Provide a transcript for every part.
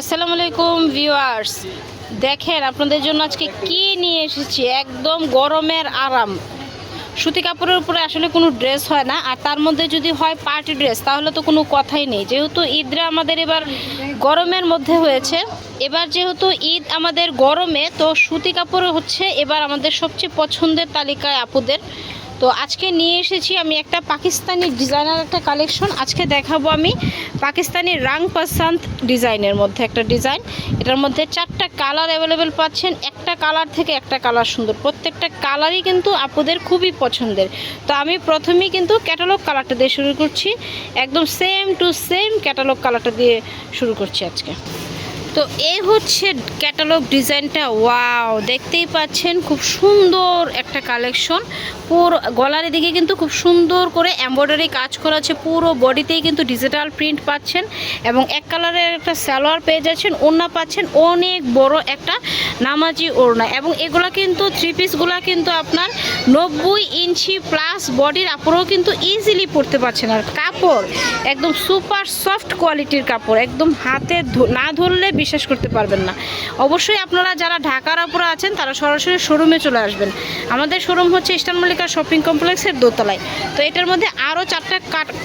আসসালামু আলাইকুম ভিউয়ার্স। দেখেন আপনাদের জন্য আজকে কি নিয়ে এসেছি? একদম গরমের আরাম। সুতি কাপড়ের উপরে আসলে কোনো ড্রেস হয় না, আর তার মধ্যে যদি হয় পার্টি ড্রেস তাহলে তো কোনো কথাই নেই। যেহেতু ঈদরা আমাদের এবার গরমের মধ্যে হয়েছে, এবার যেহেতু ঈদ আমাদের গরমে, তো সুতি কাপড় হচ্ছে এবার আমাদের সবচেয়ে পছন্দের তালিকায় আপুদের। তো আজকে নিয়ে এসেছি আমি একটা পাকিস্তানি ডিজাইনার একটা কালেকশন আজকে দেখাবো আমি পাকিস্তানি রাং পাসান্ত ডিজাইনের মধ্যে একটা ডিজাইন এটার মধ্যে চারটা কালার অ্যাভেলেবেল পাচ্ছেন। একটা কালার থেকে একটা কালার সুন্দর। প্রত্যেকটা কালারই কিন্তু আপুদের খুবই পছন্দের। তো আমি প্রথমেই কিন্তু ক্যাটালগ কালারটা দিয়ে শুরু করছি। একদম সেম টু সেম ক্যাটালগ কালারটা দিয়ে শুরু করছি আজকে। তো এই হচ্ছে ক্যাটালগ ডিজাইনটা ওয়াও দেখতেই পাচ্ছেন, খুব সুন্দর একটা কালেকশন পুরো গলার দিকে কিন্তু খুব সুন্দর করে এমব্রয়ডারি কাজ করা আছে। পুরো বডিতেই কিন্তু ডিজিটাল প্রিন্ট পাচ্ছেন এবং এক কালারের একটা সালোয়ার পেয়ে যাচ্ছেন। ওড়না পাচ্ছেন অনেক বড় একটা নামাজি ওড়না এবং এগুলা কিন্তু থ্রি পিসগুলা কিন্তু আপনার নব্বই ইঞ্চি প্লাস বডির আপুরও কিন্তু ইজিলি পরতে পারছেন। আর কাপড় একদম সুপার সফট কোয়ালিটির কাপড়, একদম হাতে না ধরলে বিশ্বাস করতে পারবেন না। অবশ্যই আপনারা যারা ঢাকার আপুরা আছেন, তারা সরাসরি শোরুমে চলে আসবেন। আমাদের শোরুম হচ্ছে ইস্টার্ন মল্লিকা শপিং কমপ্লেক্সের দোতলায়। তো এটার মধ্যে আরও চারটা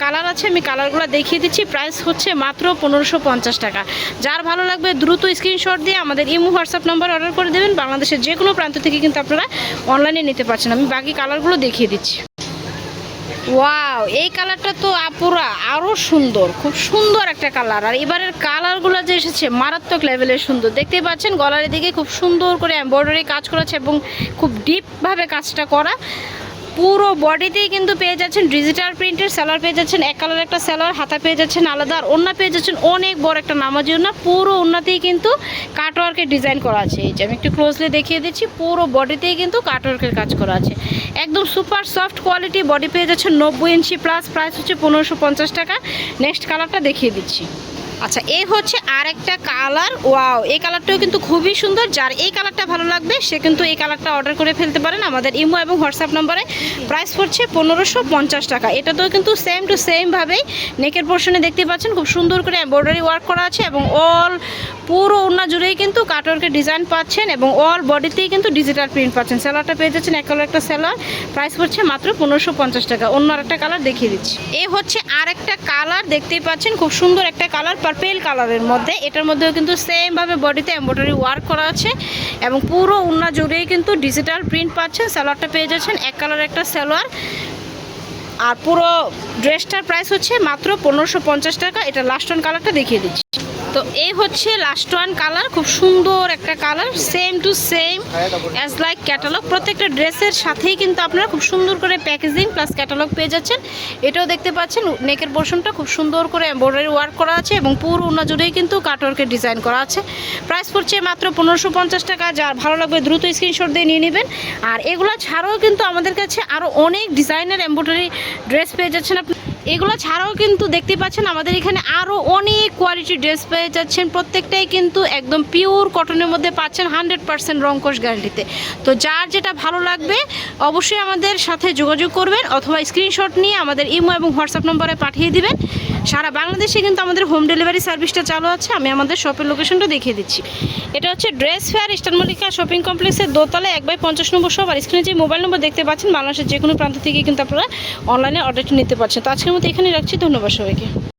কালার আছে, আমি কালারগুলো দেখিয়ে দিচ্ছি। প্রাইস হচ্ছে মাত্র পনেরোশো টাকা। যার ভালো লাগবে দ্রুত স্ক্রিনশট দিয়ে আমাদের ইমো, হোয়াটসঅ্যাপ নাম্বার অর্ডার করে দেবেন। বাংলাদেশের যে কোনো প্রান্ত থেকে কিন্তু আপনারা অনলাইনে নিতে পারছেন। আমি বাকি কালারগুলো দেখিয়ে দিচ্ছি। ওয়াও এই কালারটা তো আপুরা আরও সুন্দর, খুব সুন্দর একটা কালার। আর এবারের কালারগুলো যে এসেছে, মারাত্মক লেভেলের সুন্দর। দেখতেই পাচ্ছেন, গলার দিকে খুব সুন্দর করে এম্ব্রয়ডারি কাজ করেছে এবং খুব ডিপভাবে কাজটা করা। পুরো বডিতেই কিন্তু পেয়ে যাচ্ছেন ডিজিটাল প্রিন্টের স্যালার পেয়ে যাচ্ছেন, এক কালার একটা স্যালার হাতা পেয়ে যাচ্ছেন আলাদা, আর ওন্না পেয়ে যাচ্ছেন অনেক বড় একটা নামাজি ওন্না পুরো ওন্নাতেই কিন্তু কাটওয়ার্কের ডিজাইন করা আছে। এই যে আমি একটু ক্লোজলি দেখিয়ে দিচ্ছি, পুরো বডিতেই কিন্তু কাটওয়ার্কের কাজ করা আছে। একদম সুপার সফট কোয়ালিটি বডি পেয়ে যাচ্ছেন নব্বই ইঞ্চি প্লাস প্রাইস হচ্ছে পনেরোশো টাকা। নেক্সট কালারটা দেখিয়ে দিচ্ছি। আচ্ছা এ হচ্ছে আর একটা কালার। ওয়াও, এই কালারটাও কিন্তু খুবই সুন্দর। যার এই কালারটা ভালো লাগবে, সে কিন্তু এই কালারটা অর্ডার করে ফেলতে পারেন আমাদের ইমো এবং হোয়াটসঅ্যাপ নম্বরে। প্রাইস পড়ছে পনেরোশো পঞ্চাশ টাকা। এটাতেও কিন্তু সেম টু সেমভাবেই নেকের পোর্শনে দেখতে পাচ্ছেন, খুব সুন্দর করে এমব্রয়ডারি ওয়ার্ক করা আছে এবং অল পুরো ওড়না জুড়েই কিন্তু কাটওয়ার্কের ডিজাইন পাচ্ছেন এবং অল বডিতেই কিন্তু ডিজিটাল প্রিন্ট পাচ্ছেন। স্যালারটা পেয়ে যাচ্ছেন এক কালার একটা স্যালার প্রাইস পড়ছে মাত্র পনেরোশো পঞ্চাশ টাকা। অন্য আরেকটা কালার দেখিয়ে দিচ্ছি। এ হচ্ছে আরেকটা কালার দেখতেই পাচ্ছেন, খুব সুন্দর একটা কালার পার্পেল কালারের মধ্যে। এটার মধ্যেও কিন্তু সেমভাবে বডিতে এম্ব্রয়ডারি ওয়ার্ক করা আছে এবং পুরো উন্না জুড়েই কিন্তু ডিজিটাল প্রিন্ট পাচ্ছেন স্যালোয়ারটা পেয়ে যাচ্ছেন, এক কালার একটা স্যালোয়ার আর পুরো ড্রেসটার প্রাইস হচ্ছে মাত্র পনেরোশো টাকা। এটা লাস্ট ওয়ান কালারটা দেখিয়ে দিচ্ছি। তো এই হচ্ছে লাস্ট ওয়ান কালার খুব সুন্দর একটা colour same to same as like catalogue প্রত্যেকটা ড্রেসের সাথেই কিন্তু আপনারা খুব সুন্দর করে প্যাকেজিং প্লাস ক্যাটালগ পেয়ে যাচ্ছেন। এটাও দেখতে পাচ্ছেন নেকের পোর্শনটা খুব সুন্দর করে এমব্রয়ডারি ওয়ার্ক করা আছে এবং পুরো জুড়েই কিন্তু কাটওয়ার্কের ডিজাইন করা আছে। প্রাইস পড়ছে মাত্র পনেরোশো পঞ্চাশ টাকা যার ভালো লাগবে দ্রুত স্ক্রিনশট দিয়ে নিয়ে নেবেন। আর এগুলো ছাড়াও কিন্তু আমাদের কাছে আরও অনেক ডিজাইনের এমব্রয়ডারি ড্রেস পেয়ে যাচ্ছেন আপনি। এগুলো ছাড়াও কিন্তু দেখতে পাচ্ছেন আমাদের এখানে আরও অনেক কোয়ালিটির ড্রেস পেয়ে যাচ্ছেন। প্রত্যেকটাই কিন্তু একদম পিওর কটনের মধ্যে পাচ্ছেন হান্ড্রেড পার্সেন্ট রংকোশ গ্যারান্টিতে তো যার যেটা ভালো লাগবে, অবশ্যই আমাদের সাথে যোগাযোগ করবেন অথবা স্ক্রিনশট নিয়ে আমাদের ইমো এবং হোয়াটসঅ্যাপ নম্বরে পাঠিয়ে দিবেন। সারা বাংলাদেশে কিন্তু আমাদের হোম ডেলিভারি সার্ভিসটা চালু আছে। আমি আমাদের শপের লোকেশনটা দেখিয়ে দিচ্ছি। এটা হচ্ছে dress fair Easter Mallika shopping কমপ্লেক্সের দোতলা এক বাই পঞ্চাশ নম্বর সব আর স্ক্রিনে যে মোবাইল নম্বর দেখতে পাচ্ছেন, বাংলাদেশের যে কোনো প্রান্ত থেকে কিন্তু আপনারা অনলাইনে অর্ডারটি নিতে পারছেন। তো আজকের মতো এখানে রাখছি। ধন্যবাদ সবাইকে।